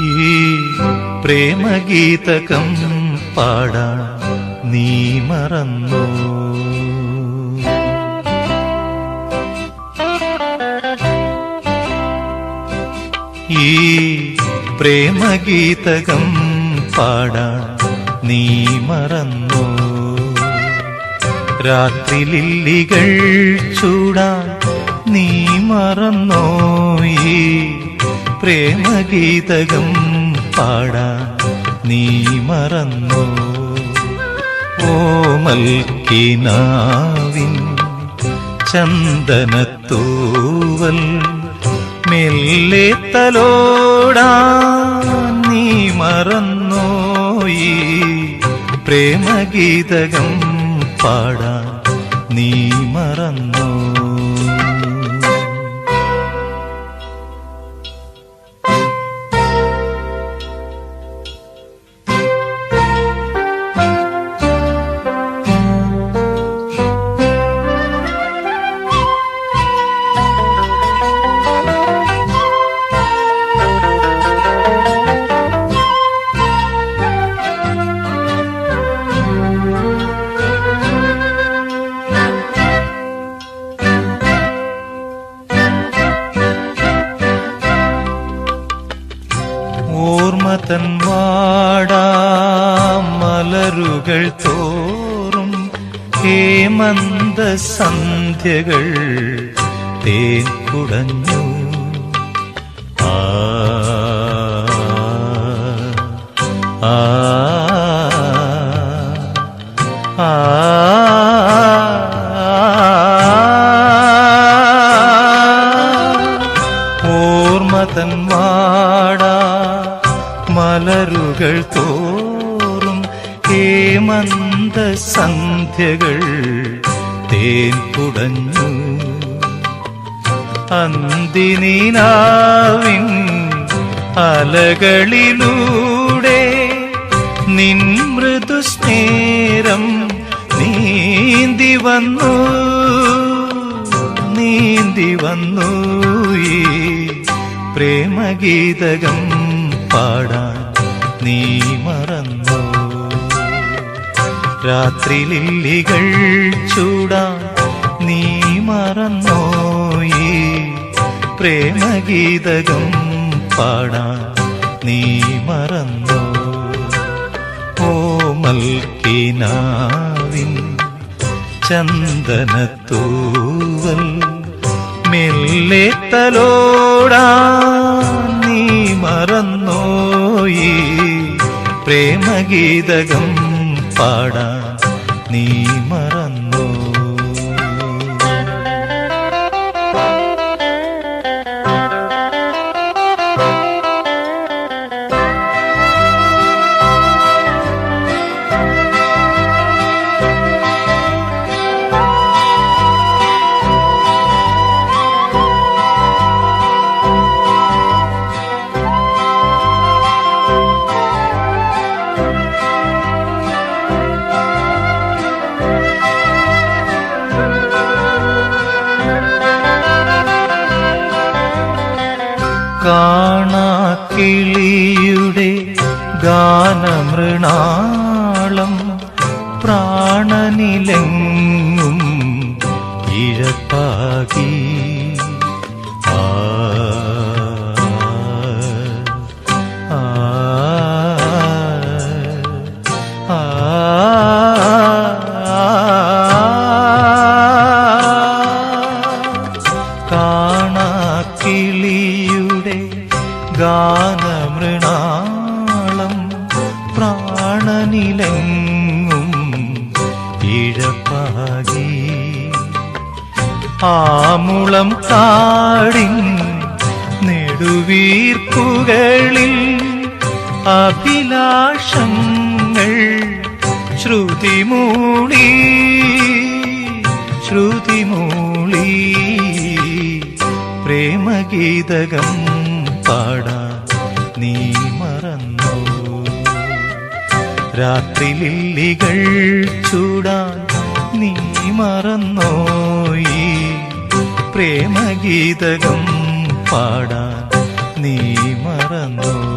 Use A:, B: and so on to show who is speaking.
A: ഈ പ്രേമഗീതകം പാടാൻ നീ മറന്നു. ഈ പ്രേമഗീതകം പാടാൻ നീ മറന്നു. രാത്രി ലില്ലികൾ ചൂടാൻ നീ മറന്നോ. ഈ പ്രേമഗീതകം പാടാൻ നീ മറന്നോ? ഓമൽക്കിനാവിൻ ചന്ദനത്തൂവൽ മെല്ലെ തലോടാ നീ മറന്നോയി പ്രേമഗീതകം പാടാൻ നീ മറന്നോ? മലരുകൾ തോറും ഹേമന്ത സന്ധ്യകൾ തേൻ കുടഞ്ഞു ആ ആ ആ ഓർമ്മതൻ വാടാ മലരുകൾ തോറും ഹേമന്ത സന്ധ്യകൾ തേൻ കുടഞ്ഞു അന്തിനാവിൻ അലകളിലൂടെ നിൻ മൃദുസ്നേരം നീന്തി വന്നു. നീന്തി വന്നു ഈ പ്രേമഗീതകം പാടാൻ നീ മറന്നു. രാത്രിലില്ലികൾ ചൂടാൻ നീ മറന്നോയി. പ്രേമഗീതകം പാടാൻ നീ മറന്നോ. ഓ മൽക്കിനാവിൻ ചന്ദനത്തൂവൽ മെല്ലെ തലോടാ. നീ മറന്നോയി. പ്രേമഗീതകം പാടാൻ നീ മറന്നോ കാണാക്കിളിയുടെ ഗാനമൃണാളം. പ്രാണനിലെങ്ങും ഇഴപ്പാകി ഗാനമൃണാളം പ്രാണനിലങ്ങും ഇഴപ്പാകി. ആമുളം കാടിൻ നെടുവീർപ്പുകളിൽ അഭിലാഷങ്ങൾ ശ്രുതിമൂളി ശ്രുതിമൂളി. പ്രേമഗീതകം പാടാൻ നീ മറന്നു. രാത്രി ലില്ലികൾ ചൂടാൻ നീ മറന്നോയി ഈ പ്രേമഗീതകം പാടാൻ നീ മറന്നോ?